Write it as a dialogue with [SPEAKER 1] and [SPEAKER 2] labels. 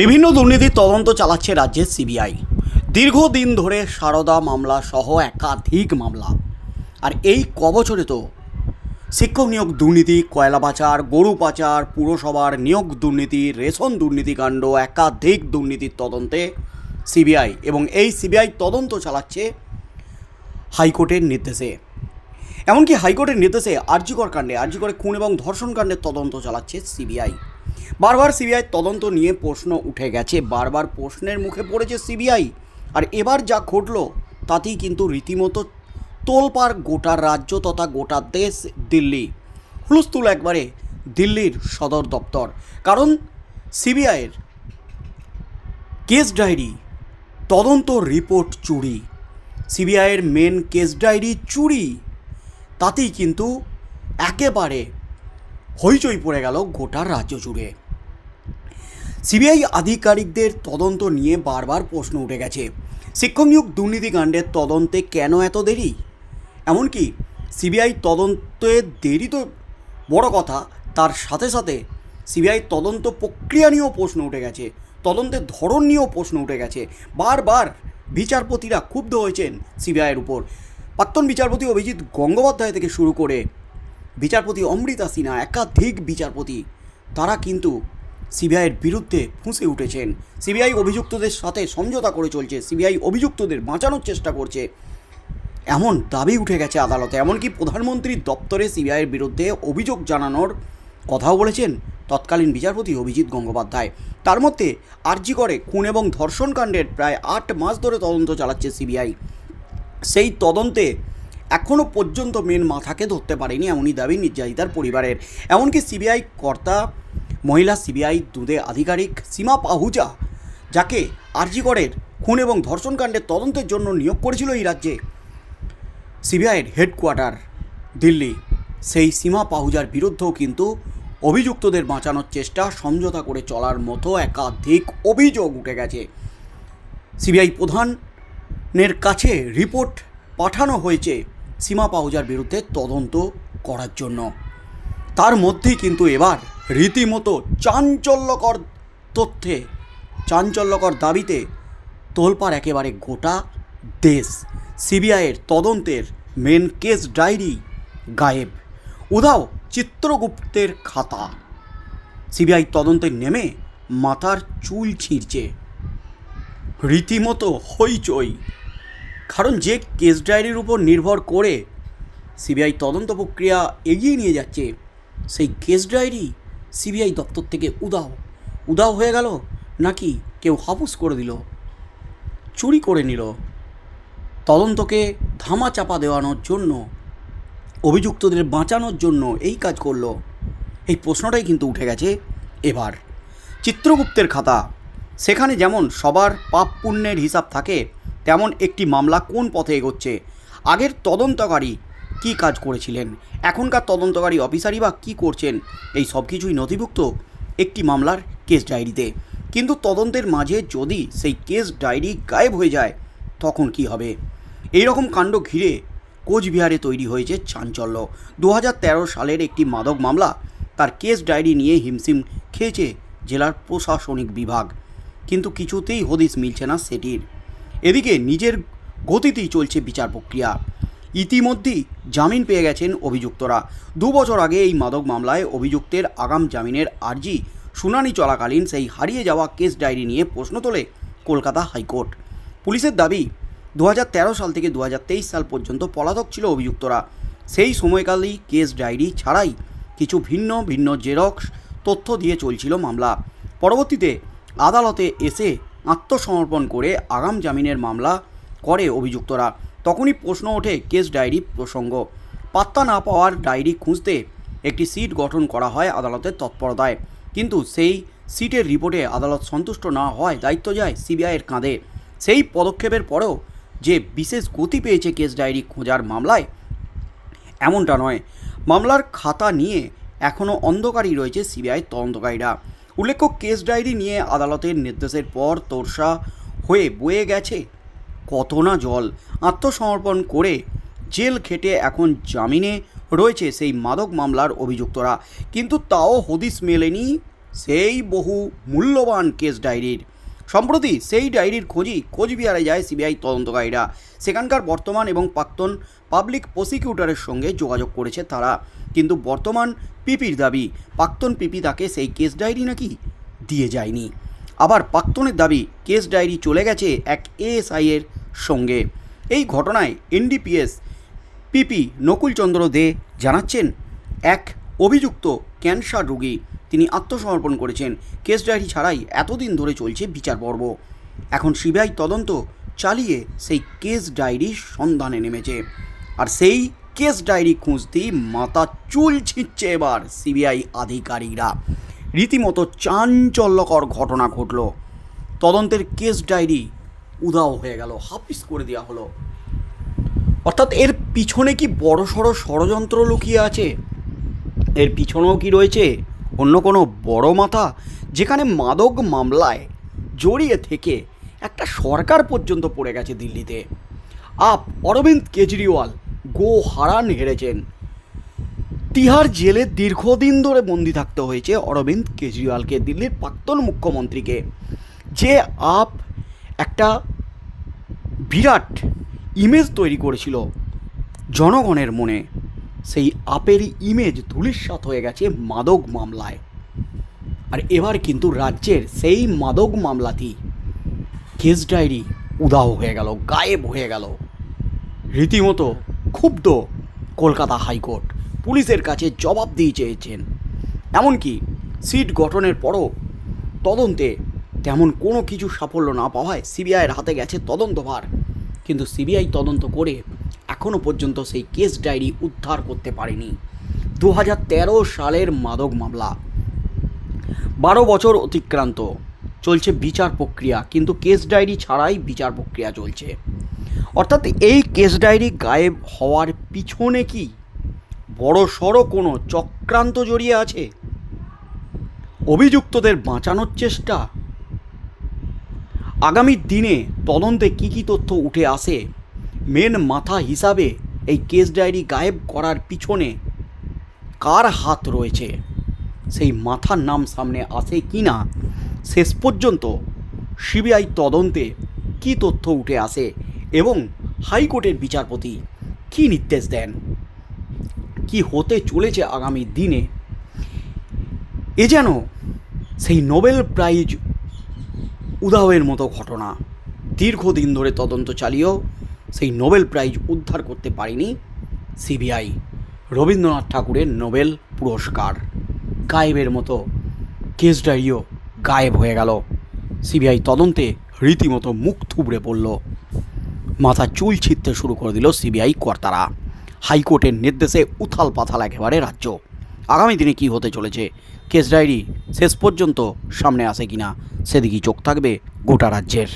[SPEAKER 1] বিভিন্ন দুর্নীতির তদন্ত চালাচ্ছে রাজ্যের সিবিআই। দীর্ঘদিন ধরে সারদা মামলা সহ একাধিক মামলা। আর এই কবছরে তো শিক্ষক নিয়োগ দুর্নীতি, কয়লা পাচার, গরু পাচার, পুরসভার নিয়োগ দুর্নীতি, রেশন দুর্নীতিকাণ্ড একাধিক দুর্নীতির তদন্তে সিবিআই এবং এই সিবিআই তদন্ত চালাচ্ছে হাইকোর্টের নির্দেশে। এমনকি হাইকোর্টের নির্দেশে আরজিকর কাণ্ডে আরজিকরে খুন এবং ধর্ষণ কাণ্ডের তদন্ত চালাচ্ছে সিবিআই। বারবার সিবিআই তদন্ত নিয়ে প্রশ্ন উঠে গেছে। বারবার প্রশ্নের মুখে পড়েছে সিবিআই। আর এবার যা ঘটল, তাতেই কিন্তু রীতিমতো তোলপাড় গোটা রাজ্য তথা গোটা দেশ দিল্লি। হুলস্থুল একবারে দিল্লির সদর দপ্তর। কারণ সিবিআইয়ের কেস ডায়েরি, তদন্ত রিপোর্ট চুরি। সিবিআইয়ের মেন কেস ডায়েরি চুরি। তাতেই কিন্তু একেবারে হইচই পড়ে গেল গোটা রাজ্য জুড়ে। সিবিআই আধিকারিকদের তদন্ত নিয়ে বারবার প্রশ্ন উঠে গেছে। শিক্ষক নিয়োগ দুর্নীতিকাণ্ডের তদন্তে কেন এত দেরি? এমনকি সিবিআই তদন্তে দেরি তো বড় কথা, তার সাথে সাথে সিবিআই তদন্ত প্রক্রিয়া নিয়েও প্রশ্ন উঠে গেছে, তদন্তের ধরন নিয়েও প্রশ্ন উঠে গেছে। বারবার বিচারপতিরা ক্ষুব্ধ হয়েছেন সিবিআইয়ের উপর। প্রাক্তন বিচারপতি অভিজিৎ গঙ্গোপাধ্যায় থেকে শুরু করে বিচারপতি অমৃতা সিনহা, একাধিক বিচারপতি, তারা কিন্তু সিবিআইয়ের বিরুদ্ধে ফুঁসে উঠেছেন। সিবিআই অভিযুক্তদের সাথে সমঝোতা করে চলছে। সিবিআই অভিযুক্তদের বাঁচানোর চেষ্টা করছে। এমন দাবি উঠে গেছে আদালতে। এমনকি প্রধানমন্ত্রীর দপ্তরে সিবিআইয়ের বিরুদ্ধে অভিযোগ জানানোর কথাও বলেছেন তৎকালীন বিচারপতি অভিজিৎ গঙ্গোপাধ্যায়। তার মধ্যে আর্জি করে খুন এবং ধর্ষণ কাণ্ডের প্রায় আট মাস ধরে তদন্ত চালাচ্ছে সিবিআই। সেই তদন্তে এখনও পর্যন্ত মেন মাথাকে ধরতে পারেনি এমনই দাবি নির্যাতিতার পরিবারের। এমনকি সিবিআই কর্তা মহিলা সিবিআই দুধে আধিকারিক সীমা পাহুজা, যাকে আরজিগড়ের খুন এবং ধর্ষণকাণ্ডের তদন্তের জন্য নিয়োগ করেছিল এই রাজ্যে। সিবিআইয়ের হেডকোয়ার্টার, দিল্লি। সেই সীমা পাহুজার বিরুদ্ধেও কিন্তু অভিযুক্তদের বাঁচানোর চেষ্টা সমঝোতা করে চলার মতো একাধিক অভিযোগ উঠে গেছে। সিবিআই প্রধানের কাছে রিপোর্ট পাঠানো হয়েছে সীমা পাহুজার বিরুদ্ধে তদন্ত করার জন্য। তার মধ্যেই কিন্তু এবার রীতিমতো চাঞ্চল্যকর তথ্যে, চাঞ্চল্যকর দাবিতে তোলপাড় একেবারে গোটা দেশ। সিবিআইয়ের তদন্তের মেন কেস ডায়েরি গায়েব। উধাও চিত্রগুপ্তের খাতা। সিবিআই তদন্তে নেমে মাথার চুল ছিঁড়ছে। রীতিমতো হইচই। কারণ যে কেস ডায়েরির উপর নির্ভর করে সিবিআই তদন্ত প্রক্রিয়া এগিয়ে নিয়ে যাচ্ছে, সেই কেস ডায়েরি সিবিআই দপ্তর থেকে উদাও উদাও হয়ে গেল, নাকি কেউ হাপুস করে দিল। চুরি করে নিল। তদন্তকে ধামা চাপা দেওয়ানোর জন্য, অভিযুক্তদের বাঁচানোর জন্য এই কাজ করল। এই প্রশ্নটাই কিন্তু উঠে গেছে এবার। চিত্রগুপ্তের খাতা। সেখানে যেমন সবার পাপ পুণ্যের হিসাব থাকে, তেমন একটি মামলা কোন পথে এগোচ্ছে? আগের তদন্তকারী কী কাজ করেছিলেন? এখনকার তদন্তকারী অফিসারই বা কী করছেন? এই সব কিছুই নথিভুক্ত একটি মামলার কেস ডায়েরিতে। কিন্তু তদন্তের মাঝে যদি সেই কেস ডায়েরি গায়েব হয়ে যায়, তখন কি হবে? এই রকম কাণ্ড ঘিরে কোচবিহারে তৈরি হয়েছে চাঞ্চল্য। দু হাজার তেরো সালের একটি মাদক মামলা, তার কেস ডায়েরি নিয়ে হিমশিম খেয়েছে জেলার প্রশাসনিক বিভাগ। কিন্তু কিছুতেই হদিস মিলছে না সেটির। এদিকে নিজের গতিতেই চলছে বিচার প্রক্রিয়া। ইতিমধ্যেই জামিন পেয়ে গেছেন অভিযুক্তরা। দু বছর আগে এই মাদক মামলায় অভিযুক্তের আগাম জামিনের আর্জি শুনানি চলাকালীন সেই হারিয়ে যাওয়া কেস ডায়েরি নিয়ে প্রশ্ন তোলে কলকাতা হাইকোর্ট। পুলিশের দাবি দু হাজার তেরো সাল থেকে দু হাজার তেইশ সাল পর্যন্ত পলাতক ছিল অভিযুক্তরা। সেই সময়কালেই কেস ডায়েরি ছাড়াই কিছু ভিন্ন ভিন্ন জেরক্স তথ্য দিয়ে চলছিল মামলা। পরবর্তীতে আদালতে এসে আত্মসমর্পণ করে আগাম জামিনের মামলা করে অভিযুক্তরা। তখনই প্রশ্ন ওঠে কেস ডায়েরি প্রসঙ্গ। পাত্তা না পাওয়ার ডায়েরি খুঁজতে একটি সিট গঠন করা হয় আদালতের তৎপরতায়। কিন্তু সেই সিটের রিপোর্টে আদালত সন্তুষ্ট না হয় দায়িত্ব যায় সিবিআইয়ের কাঁধে। সেই পদক্ষেপের পরেও যে বিশেষ গতি পেয়েছে কেস ডায়েরি খোঁজার মামলায়, এমনটা নয়। মামলার খাতা নিয়ে এখনও অন্ধকারই রয়েছে সিবিআই তদন্তকারীরা। উল্লেখ্য, কেস ডায়েরি নিয়ে আদালতের নির্দেশের পর তোরসা হয়ে বয়ে গেছে কত না জল। আত্মসমর্পণ করে জেল খেটে এখন জামিনে রয়েছে সেই মাদক মামলার অভিযুক্তরা। কিন্তু তাও হদিস মেলেনি সেই বহু মূল্যবান কেস ডায়েরির। সম্প্রতি সেই ডায়েরির খোঁজই কোচবিহারে যায় সিবিআই তদন্তকারীরা। সেখানকার বর্তমান এবং প্রাক্তন পাবলিক প্রসিকিউটরের সঙ্গে যোগাযোগ করেছে তারা। কিন্তু বর্তমান পিপির দাবি, প্রাক্তন পিপি তাকে সেই কেস ডায়েরি নাকি দিয়ে যায়নি। আবার প্রাক্তনের দাবি, কেস ডায়েরি চলে গেছে এক এএসআই এর সঙ্গে। এই ঘটনায় এনডিপিএস পিপি নকুলচন্দ্র দে জানাচ্ছেন, এক অভিযুক্ত ক্যান্সার রোগী, তিনি আত্মসমর্পণ করেছেন। কেস ডায়েরি ছাড়াই এতদিন ধরে চলছে বিচার পর্ব। এখন সিবিআই তদন্ত চালিয়ে সেই কেস ডায়েরির সন্ধানে নেমেছে। আর সেই কেস ডায়েরি খুঁজতেই মাথা চুল ছিঁচ্ছে এবার সিবিআই আধিকারিকরা। রীতিমতো চাঞ্চল্যকর ঘটনা ঘটল। তদন্তের কেস ডায়েরি উধাও হয়ে গেল, হাফিস করে দেওয়া হলো। অর্থাৎ এর পিছনে কি বড় সড়ো ষড়যন্ত্র লুকিয়ে আছে? এর পিছনেও কি রয়েছে অন্য কোনো বড় মাথা যেখানে মাদক মামলায় জড়িয়ে থেকে একটা সরকার পর্যন্ত পড়ে গেছে দিল্লিতে? আপ অরবিন্দ কেজরিওয়াল গো হারান হেরেছেন তিহার জেলে দীর্ঘদিন ধরে বন্দি থাকতে হয়েছে অরবিন্দ কেজরিওয়ালকে, দিল্লির প্রাক্তন মুখ্যমন্ত্রীকে। যে আপ একটা বিরাট ইমেজ তৈরি করেছিল জনগণের মনে, সেই আপেরই ইমেজ ধূলিসাৎ হয়ে গেছে মাদক মামলায়। আর এবার কিন্তু রাজ্যের সেই মাদক মামলাটি কেস ডায়েরি উদাও হয়ে গেল, গায়েব হয়ে গেল। রীতিমতো ক্ষুব্ধ কলকাতা হাইকোর্ট। পুলিশের কাছে জবাব দিয়ে চেয়েছেন। এমনকি সিট গঠনের পরও তদন্তে তেমন কোনো কিছু সাফল্য না পাওয়ায় সিবিআইয়ের হাতে গেছে তদন্তভার কিন্তু সিবিআই তদন্ত করে এখনও পর্যন্ত সেই কেস ডায়েরি উদ্ধার করতে পারেনি। দু হাজার তেরো সালের মাদক মামলা। বারো বছর অতিক্রান্ত। চলছে বিচার প্রক্রিয়া, কিন্তু কেস ডায়েরি ছাড়াই বিচার প্রক্রিয়া চলছে। অর্থাৎ এই কেস ডায়েরি গায়েব হওয়ার পিছনে কি বড় সড়ো কোনো চক্রান্ত জড়িয়ে আছে। অভিযুক্তদের বাঁচানোর চেষ্টা। আগামী দিনে তদন্তে কী কী তথ্য উঠে আসে, মেন মাথা হিসাবে এই কেস ডায়েরি গায়েব করার পিছনে কার হাত রয়েছে, সেই মাথার নাম সামনে আসে কি না, শেষ পর্যন্ত সিবিআই তদন্তে কী তথ্য উঠে আসে এবং হাইকোর্টের বিচারপতি কী নির্দেশ দেন? কি হতে চলেছে আগামী দিনে? এ যেন সেই নোবেল প্রাইজ উদাওয়ের মতো ঘটনা। দীর্ঘদিন ধরে তদন্ত চালিয়েও সেই নোবেল প্রাইজ উদ্ধার করতে পারেনি সিবিআই। রবীন্দ্রনাথ ঠাকুরের নোবেল পুরস্কার। গায়েবের মতো কেস ডায়েরিও গায়েব হয়ে গেল। সিবিআই তদন্তে রীতিমতো মুখ থুবড়ে পড়ল। মাথা চুল ছিঁড়তে শুরু করে দিল সিবিআই কর্তারা। হাইকোর্টের নির্দেশে উথাল পাথাল একেবারে রাজ্য। আগামী দিনে কি হতে চলেছে? কেস ডায়েরি শেষ পর্যন্ত সামনে আসে কিনা? সেদিকেই চোখ থাকবে গোটা রাজ্যের।